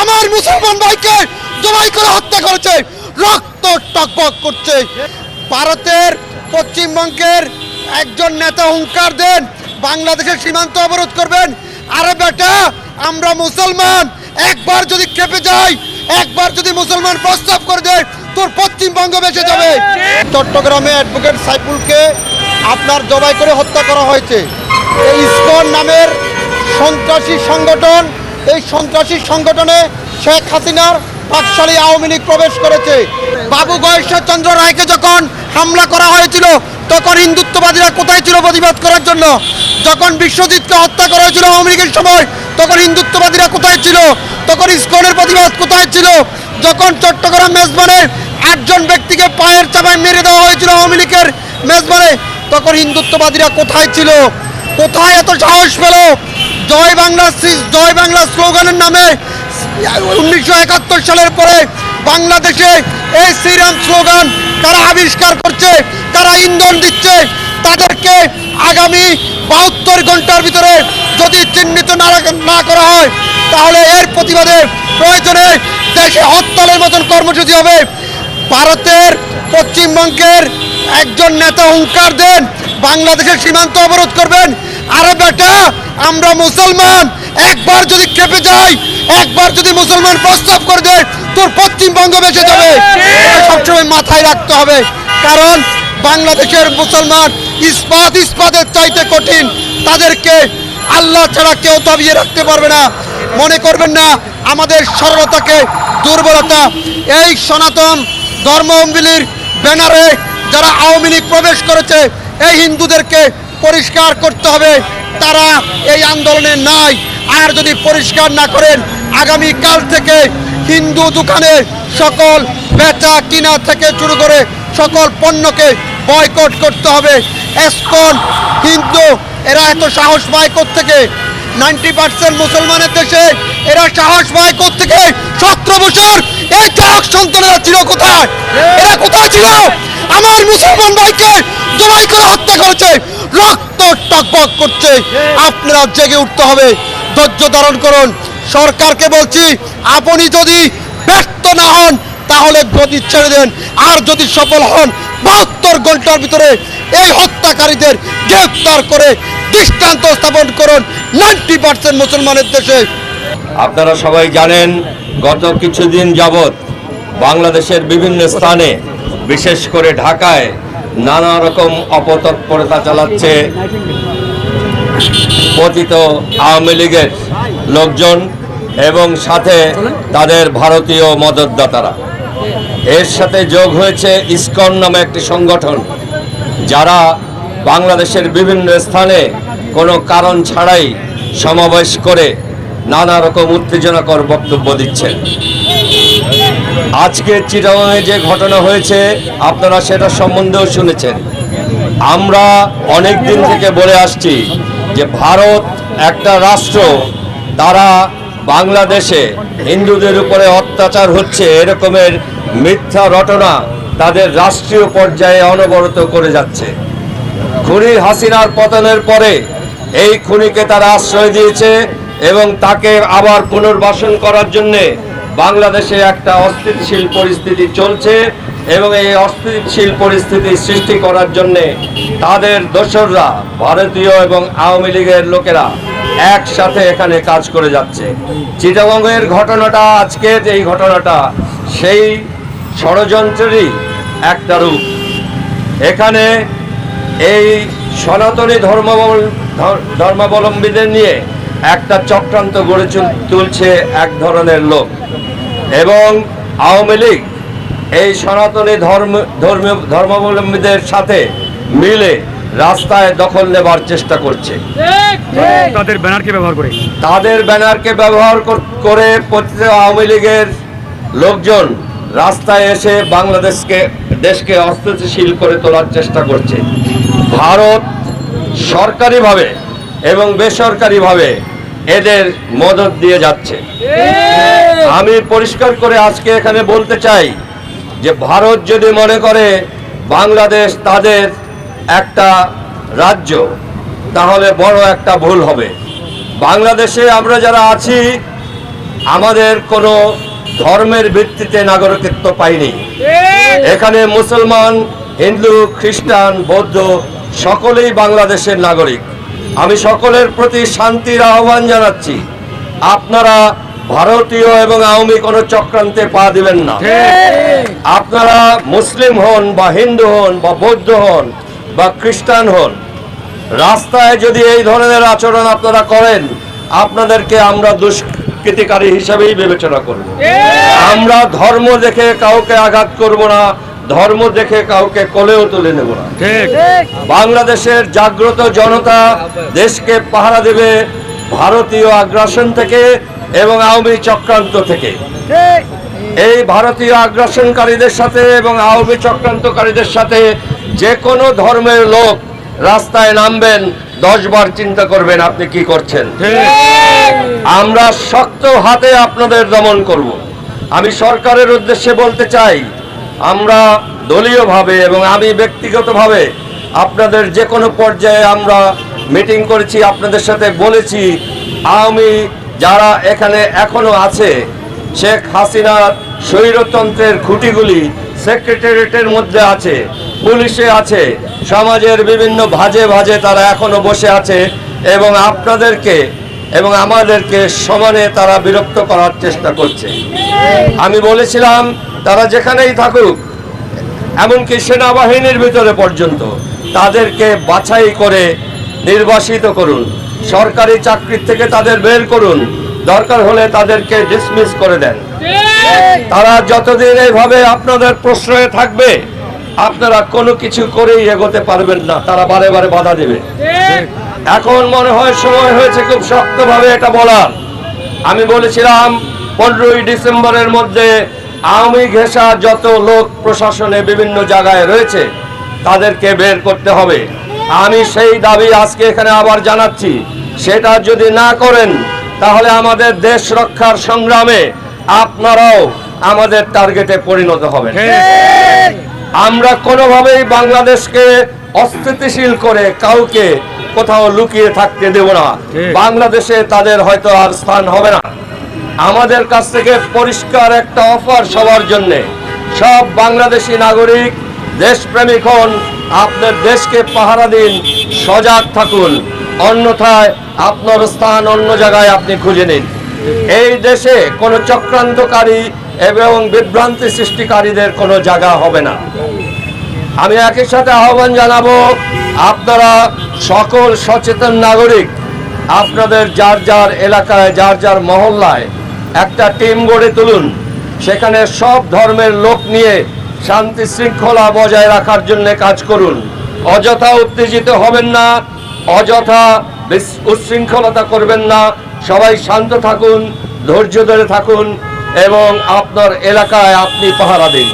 আমার মুসলমান ভাইকে জবাই করে হত্যা করেছে, রক্ত টকবক করছে। ভারতের পশ্চিমবঙ্গের একজন নেতা হুঙ্কার দেন, বাংলাদেশের সীমান্ত অবরোধ করবেন। আরে বেটা, আমরা মুসলমান, একবার যদি খেপে যাই, একবার যদি মুসলমান প্রস্তাব করে দেয়, তোর পশ্চিমবঙ্গ বেঁচে যাবে। চট্টগ্রামে অ্যাডভোকেট সাইফুলকে আপনার জবাই করে হত্যা করা হয়েছে। এই নামের সন্ত্রাসী সংগঠন এই সন্ত্রাসী সংগঠনে শেখ হাসিনার পাকশালী আওয়ামী লীগ প্রবেশ করেছে। বাবু চন্দ্র রায়কে যখন হামলা করা হয়েছিল, তখন হিন্দুত্ববাদীরা কোথায় ছিল প্রতিবাদ করার জন্য? যখন বিশ্বজিৎকে হত্যা করা হয়েছিল আওয়ামী লীগের সময়, তখন হিন্দুত্ববাদীরা কোথায় ছিল? তখন ইসকনের প্রতিবাদ কোথায় ছিল? যখন চট্টগ্রাম মেজবানের আটজন ব্যক্তিকে পায়ের চাপায় মেরে দেওয়া হয়েছিল আওয়ামী লীগের মেজবানে, তখন হিন্দুত্ববাদীরা কোথায় ছিল? কোথায় এত সাহস পেল? জয় বাংলা জয় বাংলা স্লোগানের নামে উনিশশো একাত্তর সালের পরে বাংলাদেশে এই শ্রীরাম স্লোগান তারা আবিষ্কার করছে তারা ইন্ধন দিচ্ছে, তাদেরকে আগামী বাহাত্তর ঘণ্টার ভিতরে যদি চিহ্নিত না করা হয়, তাহলে এর প্রতিবাদে প্রয়োজনে দেশে হরতালের মতন কর্মসূচি হবে। ভারতের পশ্চিমবঙ্গের একজন নেতা হুঙ্কার দেন বাংলাদেশের সীমান্ত অবরোধ করবেন। আরে বেটা, আমরা মুসলমান। একবার যদি খেপে যাই, একবার যদি মুসলমান প্রস্তাব করে দেয়, তোর পশ্চিমবঙ্গ বেঁচে যাবে। সবসময় মাথায় রাখতে হবে। কারণ বাংলাদেশের মুসলমান ইস্পাত ইস্পাতের চাইতে কঠিন। তাদেরকে আল্লাহ ছাড়া কেউ দাবিয়ে রাখতে পারবে না। মনে করবেন না, আমাদের সরলতাকে, দুর্বলতা, এই সনাতন ধর্মবিলির ব্যানারে যারা আওয়ামী লীগ প্রবেশ করেছে এই হিন্দুদেরকে পরিষ্কার করতে হবে। তারা এই আন্দোলনে নাই। আর যদি পরিষ্কার না করেন, আগামী কাল থেকে হিন্দু দোকানে সকল বেচা কিনা থেকে শুরু করে সকল পণ্যকে বয়কট করতে হবে। এসকন হিন্দু, এরা এত সাহস পায় থেকে নাইনটি পার্সেন্ট মুসলমানের দেশে এরা সাহস পায় থেকে সতেরো বছর এই চারক সন্তানেরা ছিল কোথায়? এরা কোথায় ছিল? আমার মুসলমান ভাইকে করে হত্যা করেছে, রক্ত টকবক করছে। আপনারা জেগে উঠতে হবে, ধৈর্য ধারণ করুন। সরকারকে বলছি, আপনি যদি ব্যর্থ না হন, তাহলে গদি ছেড়ে দেন। আর যদি সফল হন, বাহাত্তর ঘণ্টার ভিতরে এই হত্যাকারীদের গ্রেফতার করে দৃষ্টান্ত স্থাপন করুন নাইনটি পার্সেন্ট মুসলমানের দেশে। আপনারা সবাই জানেন, গত কিছুদিন যাবৎ বাংলাদেশের বিভিন্ন স্থানে, বিশেষ করে ঢাকায় নানা রকম অপতৎপরতা চালাচ্ছে। পতিত আওয়ামী লীগের লোকজন এবং সাথে তাদের ভারতীয় মদতদাতারা। এর সাথে যোগ হয়েছে ইসকন নামে একটি সংগঠন, যারা বাংলাদেশের বিভিন্ন স্থানে কোনো কারণ ছাড়াই সমাবেশ করে নানা রকম উত্তেজনাকর বক্তব্য দিচ্ছেন। আজকে চিটাগাংয়ে যে ঘটনা হয়েছে, আপনারা সেটা সম্বন্ধেও শুনেছেন। আমরা অনেক দিন থেকে বলে আসছি যে ভারত একটা রাষ্ট্র তারা বাংলাদেশে হিন্দুদের উপরে অত্যাচার হচ্ছে, এরকমের মিথ্যা রটনা তাদের রাষ্ট্রীয় পর্যায়ে অনবরত করে যাচ্ছে। খুনি হাসিনার পতনের পরে এই খুনিকে তারা আশ্রয় দিয়েছে এবং তাকে আবার পুনর্বাসন করার জন্যে বাংলাদেশে একটা অস্থিতিশীল পরিস্থিতি চলছে এবং এই অস্থিতিশীল পরিস্থিতি সৃষ্টি করার জন্যে তাদের দোসররা, ভারতীয় এবং আওয়ামী লীগের লোকেরা একসাথে এখানে কাজ করে যাচ্ছে। চিটাগংয়ের ঘটনাটা, আজকের এই ঘটনাটা, সেই ষড়যন্ত্রেরই একটা রূপ। এখানে এই সনাতনী ধর্মাবল- ধর্মাবলম্বীদের নিয়ে একটা চক্রান্ত গড়ে তুলছে এক ধরনের লোক। এবং আওয়ামী লীগ এই সনাতনী ধর্ম ধর্মীয় ধর্মাবলম্বীদের সাথে মিলে রাস্তায় দখল নেবার চেষ্টা করছে। তাদের ব্যানারকে ব্যবহার করে? তাদের ব্যানারকে ব্যবহার করে আওয়ামী লীগের লোকজন রাস্তায় এসে বাংলাদেশকে দেশকে অস্থিতিশীল করে তোলার চেষ্টা করছে। ভারত সরকারিভাবে এবং বেসরকারিভাবে এদের মদত দিয়ে যাচ্ছে। আমি পরিষ্কার করে আজকে এখানে বলতে চাই যে ভারত যদি মনে করে বাংলাদেশ তাদের একটা রাজ্য, তাহলে বড় একটা ভুল হবে। বাংলাদেশে আমরা যারা আছি, আমাদের কোনো ধর্মের ভিত্তিতে নাগরিকত্ব পাইনি। এখানে মুসলমান, হিন্দু, খ্রিস্টান, বৌদ্ধ সকলেই বাংলাদেশের নাগরিক। আমি সকলের প্রতি শান্তির আহ্বান জানাচ্ছি। আপনারা ভারতীয় এবং আওয়ামী কোনো চক্রান্তে পা দিবেন না। আপনারা মুসলিম হন বা হিন্দু হন বা বৌদ্ধ হন বা খ্রিস্টান হন, রাস্তায় যদি এই ধরনের আচরণ আপনারা করেন, আপনাদেরকে আমরা দুষ্কৃতিকারী হিসাবেই বিবেচনা করব। আমরা ধর্ম দেখে কাউকে আঘাত করব না ধর্ম দেখে কাউকে কোলেও তুলে নেব না। ঠিক। বাংলাদেশের জাগ্রত জনতা দেশকে পাহারা দেবে ভারতীয় আগ্রাসন থেকে এবং আওয়ামী চক্রান্ত থেকে। এই ভারতীয় আগ্রাসনকারীদের সাথে এবং আওয়ামী চক্রান্তকারীদের সাথে যে কোনো ধর্মের লোক রাস্তায় নামবেন দশবার চিন্তা করবেন আপনি কি করছেন। আমরা শক্ত হাতে আপনাদের দমন করব। আমি সরকারের উদ্দেশ্যে বলতে চাই আমরা দলীয়ভাবে এবং আমি ব্যক্তিগতভাবে আপনাদের যে কোনো পর্যায়ে আমরা মিটিং করেছি, আপনাদের সাথে বলেছি আওয়ামী যারা এখানে এখনও আছে, শেখ হাসিনার স্বৈরতন্ত্রের খুঁটিগুলি সেক্রেটারিয়েটের মধ্যে আছে, পুলিশে আছে, সমাজের বিভিন্ন ভাজে ভাজে তারা এখনও বসে আছে এবং আপনাদেরকে এবং আমাদেরকে সমানে তারা বিরক্ত করার চেষ্টা করছে। আমি বলেছিলাম তারা যেখানেই থাকুক, এমনকি সেনাবাহিনীর ভিতরে পর্যন্ত, তাদেরকে বাছাই করে নির্বাসিত করুন। সরকারি চাকরির থেকে তাদের বের করুন। দরকার হলে তাদেরকে ডিসমিস করে দেন। তারা যতদিন এইভাবে আপনাদের প্রশ্রয়ে থাকবে, আপনারা কোনো কিছু করেই এগোতে পারবেন না। তারা বারে বারে বাধা দেবে। এখন মনে হয় সময় হয়েছে খুব শক্তভাবে এটা বলার। আমি বলেছিলাম, পনেরোই ডিসেম্বরের মধ্যে আওয়ামী ঘেঁষা যত লোক প্রশাসনে বিভিন্ন জায়গায় রয়েছে তাদেরকে বের করতে হবে। আমি সেই দাবি আজকে এখানে আবার জানাচ্ছি। সেটা যদি না করেন তাহলে আমাদের দেশ রক্ষার সংগ্রামে আপনারাও আমাদের টার্গেটে পরিণত হবেন। আমরা কোনোভাবেই বাংলাদেশকে অস্থিতিশীল করে কাউকে কোথাও লুকিয়ে থাকতে দেব না। বাংলাদেশে তাদের হয়তো আর স্থান হবে না। আমাদের কাছ থেকে পরিষ্কার একটা অফার সবার জন্য। সব বাংলাদেশি নাগরিক, দেশপ্রেমিক হন, আপনার দেশকে পাহারা দিন, সজাগ থাকুন। অন্যথায় আপনার স্থান অন্য জায়গায় আপনি খুঁজে নিন। এই দেশে কোনো চক্রান্তকারী এবং বিভ্রান্তি সৃষ্টিকারীদের কোনো জায়গা হবে না। আমি একই সাথে আহ্বান জানাব, আপনারা সকল সচেতন নাগরিক, আপনাদের যার যার এলাকায়, যার যার মহল্লায় একটা টিম গড়ে তুলুন। সেখানে সব ধর্মের লোক নিয়ে শান্তি শৃঙ্খলা বজায় রাখার জন্য কাজ করুন। অযথা উত্তেজিত হবেন না, অযথা উচ্ছৃঙ্খলতা করবেন না। সবাই শান্ত থাকুন, ধৈর্য ধরে থাকুন এবং আপনার এলাকায় আপনি পাহারা দিন।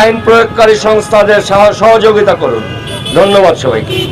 আইন প্রয়োগকারী সংস্থাদের সহযোগিতা করুন। ধন্যবাদ সবাইকে।